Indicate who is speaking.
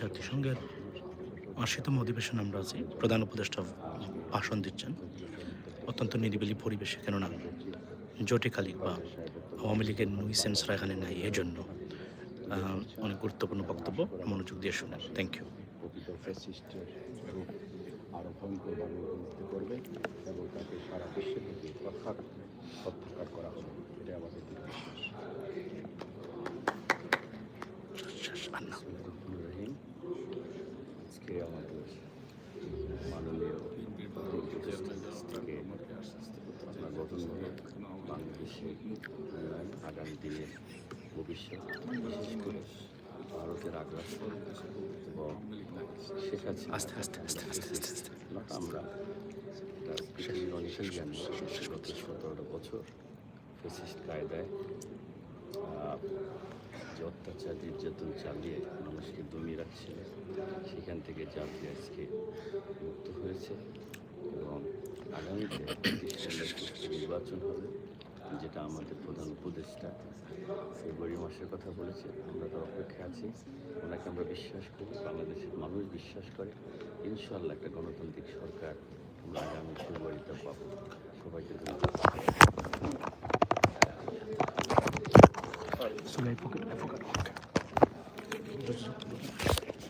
Speaker 1: জাতিসংঘের আশিতম অধিবেশন আমরা আছি। প্রধান উপদেষ্টা ভাষণ দিচ্ছেন। অত্যন্ত নিরিবিলি পরিবেশে, কেননা জটিকা লীগ বা আওয়ামী লীগের নুইসেন্সরা এখানে নাই, এজন্য অনেক গুরুত্বপূর্ণ বক্তব্য, মনোযোগ দিয়ে শুনেন। থ্যাংক ইউ
Speaker 2: আরও ভয়ঙ্করভাবে করবে এবং তাকে সারা বিশ্বে থেকে প্রত্যাহার প্রত্যাহার করা হবে এটা আমাদের দৃঢ় রহিম আজকে আমাদের মাননীয় আপনার গঠনমূলক উন্নয়ন আগামী দিনের ভবিষ্যৎ বিশেষ করে ভারতের আগ্রাসন এবং শেখ হাসিনা
Speaker 1: আস্তে আস্তে আস্তে আস্তে আস্তে আস্তে
Speaker 2: আমরা পৃথিবীর অনেকেই জানি গত সতেরো বছর ফেসিস্ট কায়দায় যে অত্যাচার নির্যাতন চালিয়ে মানুষকে দমিয়ে রাখছিল, সেখান থেকে জাতি আজকে মুক্ত হয়েছে এবং আগামীতে নির্বাচন হবে, যেটা আমাদের প্রধান উপদেষ্টা ফেব্রুয়ারি মাসের কথা বলেছে। আমরা তার অপেক্ষা আছি। ওনাকে আমরা বিশ্বাস করি, বাংলাদেশের মানুষ বিশ্বাস করে। ইনশাল্লাহ একটা গণতান্ত্রিক সরকার আমরা আগামী ফেব্রুয়ারিতে পাবো। সবাইকে ধন্যবাদ।
Speaker 1: So I forgot, I forgot. Okay.